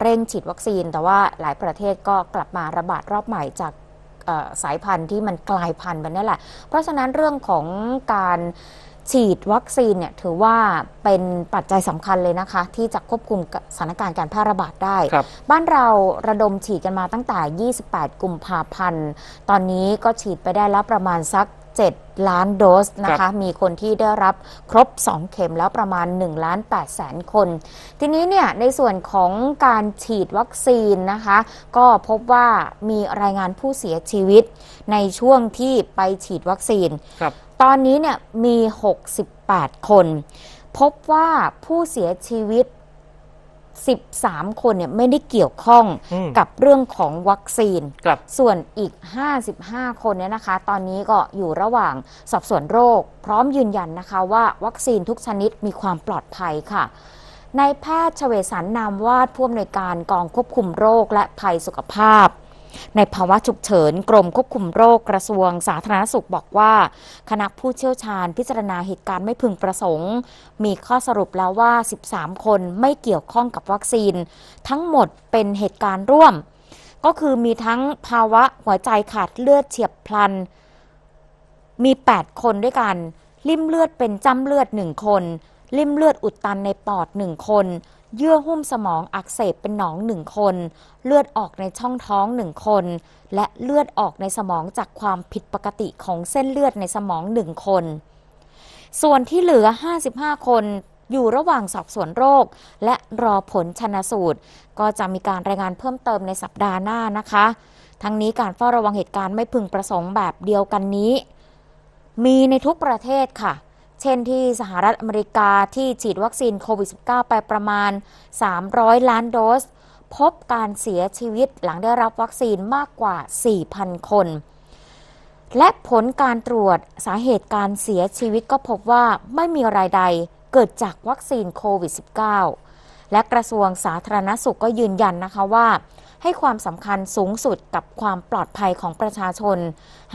เร่งฉีดวัคซีน แต่ว่าหลายประเทศก็กลับมาระบาดรอบใหม่จากเอ่อสายพันธุ์ที่มันกลายพันธุ์ไปนั่นแหละ เพราะฉะนั้นเรื่องของการฉีดวัคซีนเนี่ยถือว่าเป็นปัจจัยสำคัญเลยนะคะ ที่จะควบคุมสถานการณ์การแพร่ระบาดได้ครับบ้านเราระดมฉีดกันมาตั้งแต่ 28 กุมภาพันธ์ ตอนนี้ก็ฉีดไปได้แล้วประมาณสัก 7 ล้านโดสนะครัคะบมีคนที่ได้รับครบ 2 เข็มแล้วประมาณ1ล้าน8แสนคน ทีนี้เนี่ยในส่วนของการฉีดวัคซีนนะคะ ก็พบว่ามีรายงานผู้เสียชีวิตในช่วงที่ไปฉีดวัคซีนครับตอนนี้เนี่ยมี 68 คน พบว่าผู้เสียชีวิต 13 คนเนี่ยไม่ได้เกี่ยวข้องอืม กับเรื่องของวัคซีน ครับ ส่วนอีก 55 คนเนี่ยนะคะ ตอนนี้ก็อยู่ระหว่างสอบสวนโรค พร้อมยืนยันนะคะว่าวัคซีนทุกชนิดมีความปลอดภัยค่ะ นายแพทย์เฉวสันต์นามวาดผู้อำนวยการกองควบคุมโรคและภัยสุขภาพ ในภาวะฉุกเฉิน กรมควบคุมโรคกระทรวงสาธารณสุขบอกว่า คณะผู้เชี่ยวชาญพิจารณาเหตุการณ์ไม่พึงประสงค์ มีข้อสรุปแล้วว่า 13 คนไม่เกี่ยวข้องกับวัคซีน ทั้งหมดเป็นเหตุการณ์ร่วม ก็คือมีทั้งภาวะหัวใจขาดเลือดเฉียบพลัน มี 8 คนด้วยกัน ลิ่มเลือดเป็นจ้ำเลือด 1 คน ลิ่มเลือดอุดตันในปอด 1 คน เยื่อหุ้มสมองอักเสบเป็นหนอง1คน เลือดออกในช่องท้อง1คน และเลือดออกในสมองจากความผิดปกติของเส้นเลือดในสมอง1คน ส่วนที่เหลือ 55 คนอยู่ระหว่างสอบสวนโรค และรอผลชนสูตร ก็จะมีการรายงานเพิ่มเติมในสัปดาห์หน้านะคะ ทั้งนี้การเฝ้าระวังเหตุการณ์ไม่พึงประสงค์แบบเดียวกันนี้ มีในทุกประเทศค่ะ เช่นที่สหรัฐอเมริกาที่ฉีดวัคซีนโควิด -19 ไปประมาณ 300 ล้านโดส พบการเสียชีวิตหลังได้รับวัคซีนมากกว่า 4,000 คน และผลการตรวจสาเหตุการเสียชีวิตก็พบว่าไม่มีรายใดเกิดจากวัคซีนโควิด -19 และกระทรวงสาธารณสุขก็ยืนยันนะคะว่า ให้ความสำคัญสูงสุดกับความปลอดภัยของประชาชน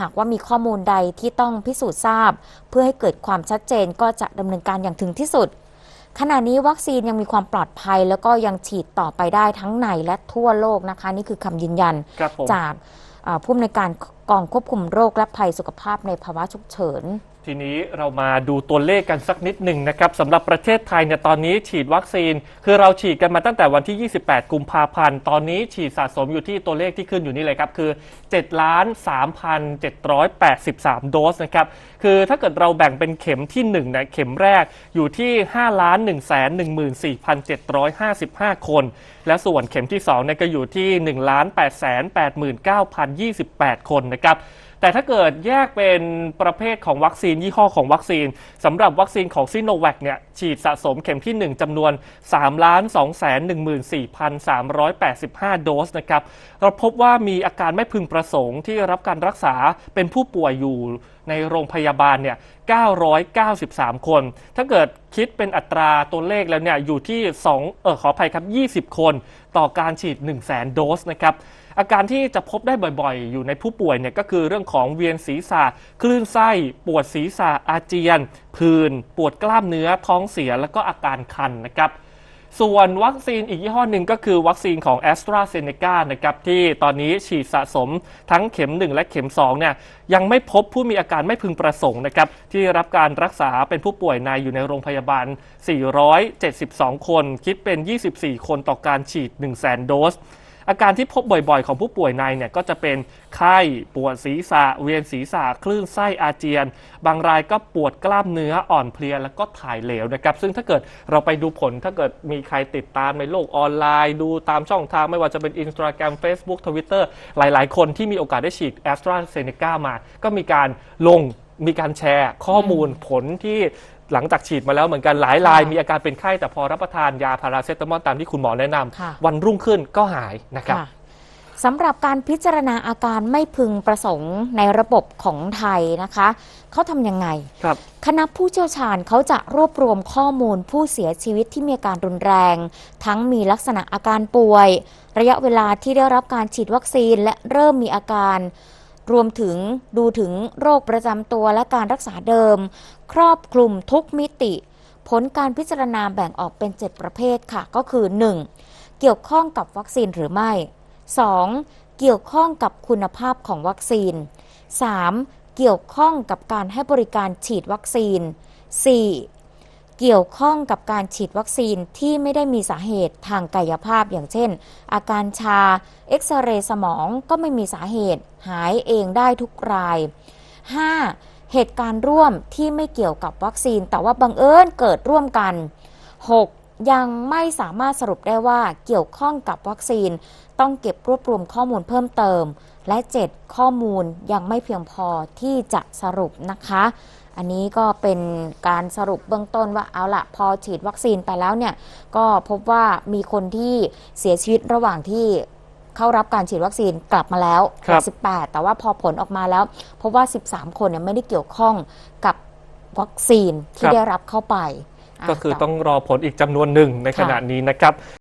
หากว่ามีข้อมูลใดที่ต้องพิสูจน์ทราบ เพื่อให้เกิดความชัดเจนก็จะดำเนินการอย่างถึงที่สุด ขณะนี้วัคซีนยังมีความปลอดภัย แล้วก็ยังฉีดต่อไปได้ทั้งในและทั่วโลกนะคะ นี่คือคำยืนยันครับผมจากเอ่อผู้อำนวยการ กองควบคุมโรคและภัยสุขภาพในภาวะฉุกเฉิน ทีนี้เรามาดูตัวเลขกันสักนิดหนึ่งนะครับสำหรับประเทศไทยเนี่ยตอนนี้ฉีดวัคซีน คือเราฉีดกันมาตั้งแต่วันที่ 28 กุมภาพันธ์ ตอนนี้ฉีดสะสมอยู่ที่ตัวเลขที่ขึ้นอยู่นี่เลยครับ คือ 7 ล้าน 3,783 โดสนะครับ คือถ้าเกิดเราแบ่งเป็นเข็มที่1เนี่ยเข็มแรกอยู่ที่5ล้าน1 1 4 7 5 5 คน และส่วนเข็มที่2เนี่ยก็อยู่ที่1ล้าน8 8 9 028 คนนะครับแต่ถ้าเกิดแยกเป็นประเภทของวัคซีนยี่ห้อของวัคซีนสำหรับวัคซีนของซิโนแวคเนี่ยฉีดสะสมเข็มที่ 1จำนวน3ล้าน2แสน14,385 โดสนะครับเราพบว่ามีอาการไม่พึงประสงค์ที่รับการรักษาเป็นผู้ป่วยอยู่ในโรงพยาบาลเนี่ย 993 คน ถ้าเกิดคิดเป็นอัตราตัวเลขแล้วเนี่ยอยู่ที่ 2 เออขออภัยครับ 20 คน ต่อการฉีด 1 0 0 0 0แสนโดสนะครับ อาการที่จะพบได้บ่อยๆ อยู่ในผู้ป่วยเนี่ยก็คือเรื่องของเวียนศีรษะ คลื่นไส้ ปวดศีรษะอาเจียน ผื่น ปวดกล้ามเนื้อ ท้องเสีย แล้วก็อาการคันนะครับส่วนวัคซีนอีกยี่ห้อหนึ่งก็คือวัคซีนของ a s t r a z เซ e c a นะครับที่ตอนนี้ฉีดสะสมทั้งเข็ม 1 และเข็ม2เนี่ยยังไม่พบผู้มีอาการไม่พึงประสงค์นะครับที่รับการรักษาเป็นผู้ป่วยในอยู่ในโรงพยาบาล 472 คน คิดเป็น 24 คนต่อการฉีด 1 0 0 0 0แสนโดส อาการที่พบบ่อยๆ ของผู้ป่วยในเนี่ยก็จะเป็นไข้ปวดศีรษะ เวียนศีรษะ คลื่นไส้อาเจียน บางรายก็ปวดกล้ามเนื้ออ่อนเพลียแล้วก็ถ่ายเหลวนะครับ ซึ่งถ้าเกิดเราไปดูผลถ้าเกิดมีใครติดตามในโลกออนไลน์ ดูตามช่องทางไม่ว่าจะเป็น Instagram Facebook Twitter หลายๆ คนที่มีโอกาสได้ฉีด a s t r a z เซ e c a มา ก็มีการลงมีการแชร์ข้อมูลผลที่ หลังจากฉีดมาแล้วเหมือนกันหลายรายค่ะมีอาการเป็นไข้แต่พอรับประทานยาพาราเซตามอลตามที่คุณหมอแนะนำค่ะ วันรุ่งขึ้นก็หายนะครับ ค่ะสำหรับการพิจารณาอาการไม่พึงประสงค์ในระบบของไทยนะคะ เขาทำยังไง ครับ คณะผู้เชี่ยวชาญเขาจะรวบรวมข้อมูลผู้เสียชีวิตที่มีอาการรุนแรง ทั้งมีลักษณะอาการป่วย ระยะเวลาที่ได้รับการฉีดวัคซีนและเริ่มมีอาการ รวมถึงดูถึงโรคประจำตัวและการรักษาเดิม ครอบคลุมทุกมิติ ผลการพิจารณาแบ่งออกเป็น 7 ประเภทค่ะ ก็คือ 1. เกี่ยวข้องกับวัคซีนหรือไม่ 2. เกี่ยวข้องกับคุณภาพของวัคซีน 3. เกี่ยวข้องกับการให้บริการฉีดวัคซีน 4. เกี่ยวข้องกับการฉีดวัคซีนที่ไม่ได้มีสาเหตุทางกายภาพอย่างเช่น อาการชา เอ็กซเรย์สมองก็ไม่มีสาเหตุ หายเองได้ทุกราย 5. เหตุการณ์ร่วมที่ไม่เกี่ยวกับวัคซีน แต่ว่าบังเอิญเกิดร่วมกัน 6. ยังไม่สามารถสรุปได้ว่าเกี่ยวข้องกับวัคซีน ต้องเก็บรวบรวมข้อมูลเพิ่มเติม และ 7. ข้อมูลยังไม่เพียงพอที่จะสรุปนะคะ อันนี้ก็เป็นการสรุปเบื้องต้นว่าเอาละพอฉีดวัคซีนไปแล้วเนี่ย ก็พบว่ามีคนที่เสียชีวิตระหว่างที่เข้ารับการฉีดวัคซีนกลับมาแล้วครับ68แต่ว่าพอผลออกมาแล้วพบว่า 13 คนเนี่ยไม่ได้เกี่ยวข้องกับวัคซีนที่ได้รับเข้าไปะก็คือแต่ต้องรอผลอีกจำนวนหนึ่งในค่ะขณะนี้นะครับ